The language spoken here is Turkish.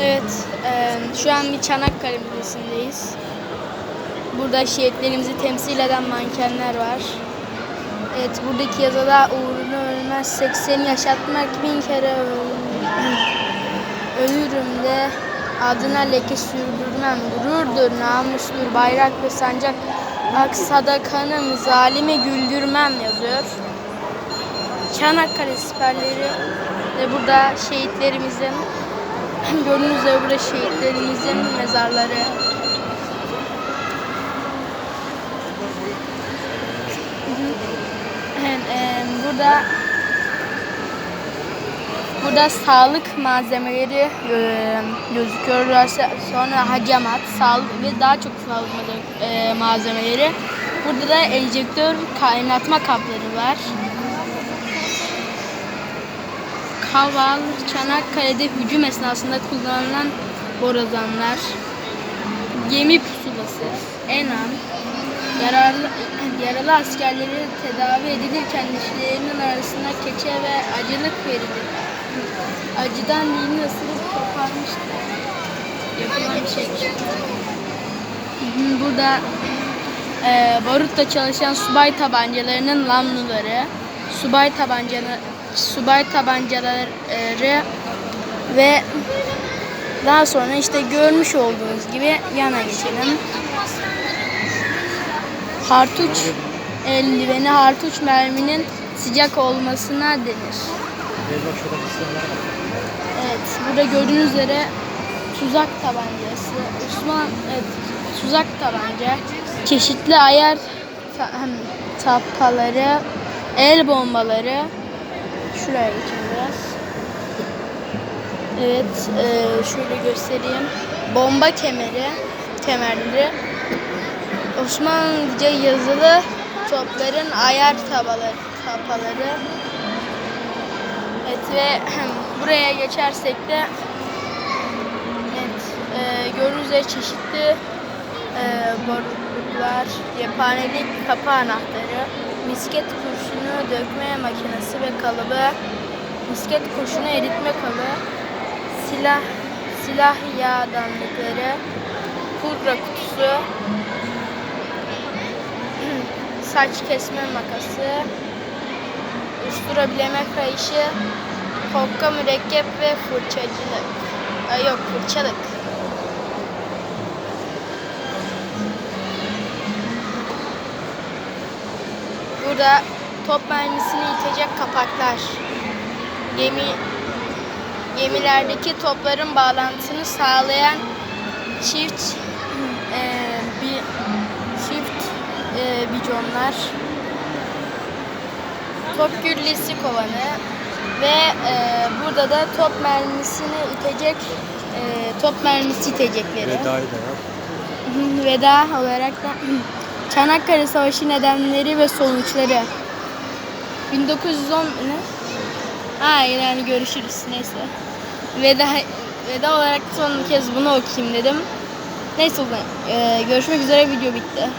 Evet, e, şu an bir Çanakkale Müzesi'ndeyiz. Burada şehitlerimizi temsil eden mankenler var. Evet, buradaki yazıda uğruna ölmezsek seni yaşatmak bin kere öl- ölürüm de adına leke sürdürmem. Gururdur, namustur, bayrak ve sancak aksada kanım, zalimi güldürmem yazıyor. Çanakkale siperleri ve burada şehitlerimizin gördüğünüz üzere burada şehitlerimizin mezarları. Em, burada burada sağlık malzemeleri e, gözüküyor. Sonra hacamat, sağlık ve daha çok sağlık e, malzemeleri. Burada da enjektör kaynatma kapları var. Kaval, Çanakkale'de hücum esnasında kullanılan borazanlar, gemi pusulası, enam, yararlı, yaralı askerleri tedavi edilirken dişlerinin arasına keçe ve acılık verilir. Acıdan dilini ısırıp koparmıştır. Yapılan bir şey. Burada e, barutla çalışan subay tabancalarının lamnuları, subay tabancaları, subay tabancaları ve daha sonra işte görmüş olduğunuz gibi yana geçelim. Hartuç eldiveni hartuç merminin sıcak olmasına denir. Evet, burada gördüğünüz üzere tuzak tabancası. Osman evet, tuzak tabanca. Çeşitli ayar tapaları, el bombaları. Şuraya geçeyim biraz. Evet, e, şöyle göstereyim. Bomba kemeri, kemerleri. Osmanlıca yazılı topların ayar tabaları, tapaları. Evet ve buraya geçersek de evet, e, gördüğünüz üzere çeşitli e, borukluklar, cephanelik kapı anahtarı, misket kurşunu dökme makinesi ve kalıbı, misket kurşunu eritme kabı, silah silah yağdanlıkları, pudra kutusu, saç kesme makası, ustura bileme kayışı, kokka mürekkep ve fırçacılık. Ay yok fırçalık. Burada top mermisini itecek kapaklar. Gemi gemilerdeki topların bağlantısını sağlayan çift eee bir çift eee biconlar top güllesi kovanı ve eee, burada da top mermisini itecek eee, top mermisi itecekleri. Veda'yı da yap. Veda olarak da Çanakkale Savaşı nedenleri ve sonuçları. 1910 ne? Ha yani görüşürüz neyse. Veda veda olarak son kez bunu okuyayım dedim. Neyse o eee, görüşmek üzere video bitti.